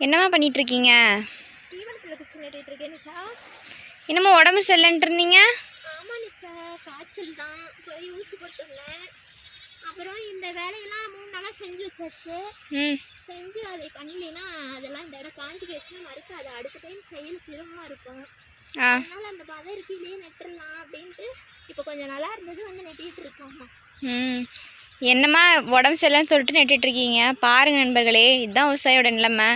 என்னம்மா பண்ணிட்டு இருக்கீங்க தீவனத்தில் குச்சி நட்டுட்டு இருக்கேன் நிஷா. என்னமோ உடம்பு சரியில்லைன்ட்டு இருந்தீங்க? ஆமாம் நிஷா. காய்ச்சல் தான். போய் ஊசி போட்டுருந்தேன். அப்புறம் இந்த வேலையெல்லாம் மூணு நாளாக செஞ்சு வச்சாச்சு. செஞ்சு அதை பண்ணலைன்னா அதெல்லாம் இந்த இடம் காஞ்சி போயிடுச்சுன்னா மறுக்க அதை அடுத்த டைம் செய்யல் சிரமமாக இருக்கும். அதனால அந்த பதறிக்கையிலேயே நட்டுடலாம் அப்படின்ட்டு இப்போ கொஞ்சம் நல்லா இருந்தது வந்து நட்டிட்டு இருக்கோம் ம். என்னம்மா உடம்பு சரியில்லைன்னு சொல்லிட்டு நட்டுட்டு இருக்கீங்க நண்பர்களே இதுதான் விவசாயியோட நிலைமை.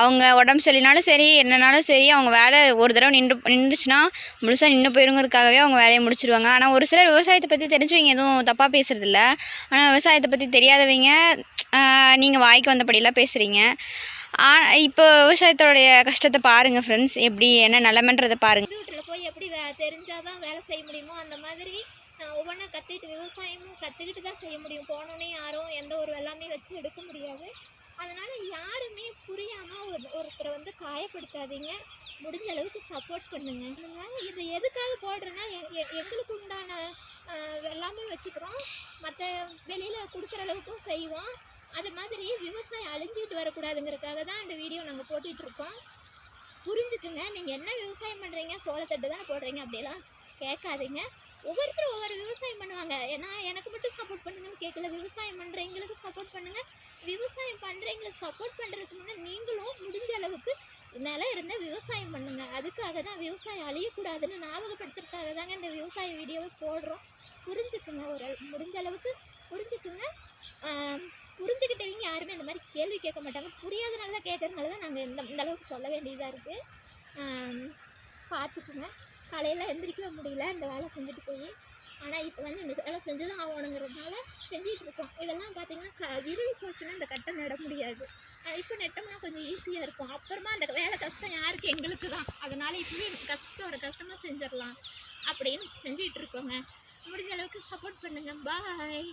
அவங்க உடம்பு சரியில்லைனாலும் சரி என்னனாலும் சரி அவங்க வேலை ஒரு தடவை நின்று நின்றுச்சுன்னா முழுசாக நின்று போயிருங்கிறதுக்காகவே அவங்க வேலையை முடிச்சிருவாங்க. ஆனால் ஒரு சிலர் விவசாயத்தை பற்றி தெரிஞ்சவங்க எதுவும் தப்பாக பேசுகிறதில்ல ஆனால் விவசாயத்தை பற்றி தெரியாதவங்க நீங்கள் வாய்க்கு வந்தபடியெல்லாம் பேசுகிறீங்க இப்போ விவசாயத்தோடைய கஷ்டத்தை பாருங்கள் ஃப்ரெண்ட்ஸ் எப்படி என்ன நிலமன்றதை பாருங்கள் போய் எப்படி வே தெரிஞ்சாதான் வேலை செய்ய முடியுமோ அந்த மாதிரி நான் கற்றுக்கிட்டு விவசாயமும் கற்றுக்கிட்டு தான் செய்ய முடியும். போனோன்னே யாரும் எந்த ஒரு வெள்ளாமே வச்சு எடுக்க முடியாது. அதனால் யாருமே புரியாமல் ஒரு ஒருத்தரை வந்து காயப்படுத்தாதீங்க. முடிஞ்ச அளவுக்கு சப்போர்ட் பண்ணுங்க. அதனால் இது எதுக்காக போடுறேன்னா எ- எ- எங்களுக்கு உண்டான எல்லாமே வெள்ளாமை வச்சுக்கிறோம். மற்ற வெளியில் கொடுக்குற அளவுக்கும் செய்வோம். அது மாதிரி விவசாயம் அழிஞ்சிட்டு வரக்கூடாதுங்கிறதுக்காக தான் இந்த வீடியோ நாங்கள் போட்டுட்ருக்கோம் புரிஞ்சுக்குங்க. நீங்கள் என்ன விவசாயம் பண்ணுறீங்க சோளத்தட்டு தானே போடுறீங்க அப்படிலாம் கேட்காதீங்க. ஒவ்வொருத்தரும் ஒவ்வொரு விவசாயம் பண்ணுவாங்க. ஏன்னா எனக்கு மட்டும் சப்போர்ட் பண்ணுங்கன்னு கேட்கல விவசாயம் பண்ணுறவங்களுக்கு சப்போர்ட் பண்ணுங்கள் விவசாயம் பண்ணுறவங்களுக்கு சப்போர்ட் பண்ணுறதுக்கு முன்னே நீங்களும் முடிஞ்ச அளவுக்கு நிலம் இருந்தால் விவசாயம் பண்ணுங்கள் அதுக்காக தான் விவசாயம் அழியக்கூடாதுன்னு ஞாபகப்படுத்துறதுக்காக தாங்க இந்த விவசாய வீடியோவை போடுறோம். புரிஞ்சுக்குங்க ஒரு முடிஞ்ச அளவுக்கு புரிஞ்சுக்குங்க. புரிஞ்சுக்கிட்டவங்க யாருமே இந்த மாதிரி கேள்வி கேட்க மாட்டாங்க. புரியாதனால தான் கேட்குறதுனால தான் நாங்கள் இந்த இந்த அளவுக்கு சொல்ல வேண்டியதாக இருக்குது பார்த்துக்குங்க. காலையில் எந்திரிக்கவே முடியல இந்த வேலை செஞ்சுட்டு போய். ஆனால் இப்போ வந்து இந்த வேலை செஞ்சு தான் ஆகணுங்கிறதுனால செஞ்சுட்டு இருக்கோம். இதெல்லாம் பார்த்தீங்கன்னா க விரும்பி போச்சுன்னா இந்த கட்டை நட முடியாது. இப்போ நட்டோம்னா கொஞ்சம் ஈஸியாக இருக்கும். அப்புறமா அந்த வேலை கஷ்டம் யாருக்கு? எங்களுக்கு தான் அதனால் இப்பவே கஷ்டத்தோட கஷ்டமாக செஞ்சிடலாம் அப்படின்னு செஞ்சிகிட்டு இருக்கோங்க. முடிஞ்ச அளவுக்கு சப்போர்ட் பண்ணுங்கள் பாய்